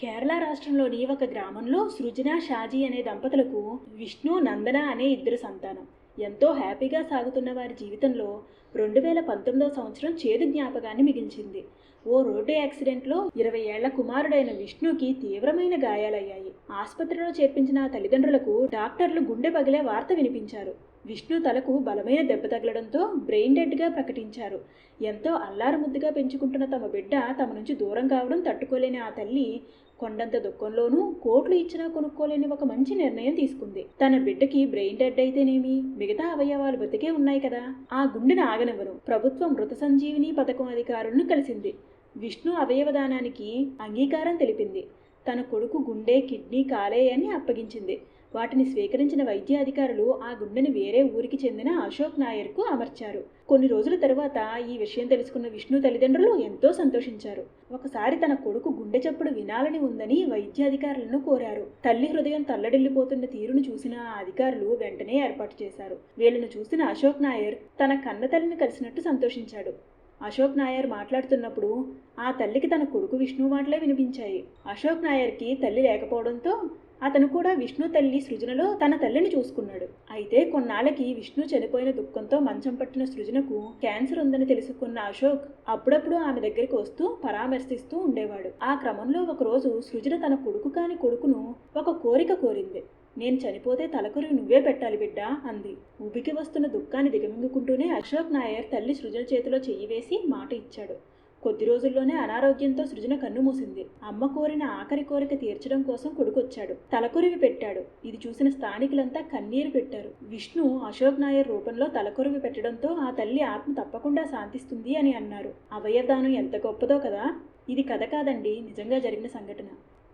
కేరళ రాష్ట్రంలోని ఒక గ్రామంలో సృజన షాజీ అనే దంపతులకు విష్ణు నందన అనే ఇద్దరు సంతానం. ఎంతో హ్యాపీగా సాగుతున్న వారి జీవితంలో రెండు వేల పంతొమ్మిదవ సంవత్సరం చేదు జ్ఞాపకాన్ని మిగిల్చింది. ఓ రోడ్డు యాక్సిడెంట్లో ఇరవై ఏళ్ళ కుమారుడైన విష్ణుకి తీవ్రమైన గాయాలయ్యాయి. ఆసుపత్రిలో చేర్పించిన తల్లిదండ్రులకు డాక్టర్లు గుండె పగిలే వార్త వినిపించారు. విష్ణు తలకు బలమైన దెబ్బ తగలడంతో బ్రెయిన్ డెడ్గా ప్రకటించారు. ఎంతో అల్లారముద్దుగా పెంచుకుంటున్న తమ బిడ్డ తమ నుంచి దూరం కావడం తట్టుకోలేని ఆ తల్లి కొండంత దుఃఖంలోనూ కోట్లు ఇచ్చినా కొనుక్కోలేని ఒక మంచి నిర్ణయం తీసుకుంది. తన బిడ్డకి బ్రెయిన్ డెడ్ అయితేనేమి? మిగతా అవయవాలు బతికే ఉన్నాయి కదా? ఆ గుండెను ఆగనివ్వను. ప్రభుత్వం మృత సంజీవిని పథకం అధికారులను కలిసింది. విష్ణు అవయవదానానికి అంగీకారం తెలిపింది. తన కొడుకు గుండె కిడ్నీ కాలేయాన్ని అప్పగించింది. వాటిని స్వీకరించిన వైద్య అధికారులు ఆ గుండెని వేరే ఊరికి చెందిన అశోక్ నాయర్కు అమర్చారు. కొన్ని రోజుల తర్వాత ఈ విషయం తెలుసుకున్న విష్ణు తల్లిదండ్రులు ఎంతో సంతోషించారు. ఒకసారి తన కొడుకు గుండె చప్పుడు వినాలని ఉందని వైద్యాధికారులను కోరారు. తల్లి హృదయం తల్లడిల్లిపోతున్న తీరును చూసిన ఆ అధికారులు వెంటనే ఏర్పాటు చేశారు. వీళ్ళను చూసిన అశోక్ నాయర్ తన కన్న తల్లిని కలిసినట్టు సంతోషించాడు. అశోక్ నాయర్ మాట్లాడుతున్నప్పుడు ఆ తల్లికి తన కొడుకు విష్ణు మాటలే వినిపించాయి. అశోక్ నాయర్కి తల్లి లేకపోవడంతో అతను కూడా విష్ణు తల్లి సృజనలో తన తల్లిని చూసుకున్నాడు. అయితే కొన్నాళ్ళకి విష్ణు చనిపోయిన దుఃఖంతో మంచం పట్టిన సృజనకు క్యాన్సర్ ఉందని తెలుసుకున్న అశోక్ అప్పుడప్పుడు ఆమె దగ్గరికి వస్తూ పరామర్శిస్తూ ఉండేవాడు. ఆ క్రమంలో ఒకరోజు సృజన తన కొడుకు కాని కొడుకును ఒక కోరిక కోరింది. నేను చనిపోతే తలకొరి నువ్వే పెట్టాలి బిడ్డ అంది. ఉబికి వస్తున్న దుఃఖాన్ని దిగమింగుకుంటూనే అశోక్ నాయర్ తల్లి సృజన చేతిలో చెయ్యి వేసి మాట ఇచ్చాడు. కొద్ది రోజుల్లోనే అనారోగ్యంతో సృజన కన్ను మూసింది. అమ్మ కోరిన ఆఖరి కోరిక తీర్చడం కోసం కొడుకొచ్చాడు. తలకొరివి పెట్టాడు. ఇది చూసిన స్థానికులంతా కన్నీరు పెట్టారు. విష్ణు అశోక్ నాయర్ రూపంలో తలకొరివి పెట్టడంతో ఆ తల్లి ఆత్మ తప్పకుండా శాంతిస్తుంది అని అన్నారు. అవయవదానం ఎంత గొప్పదో కదా? ఇది కథ కాదండి. నిజంగా జరిగిన సంఘటన.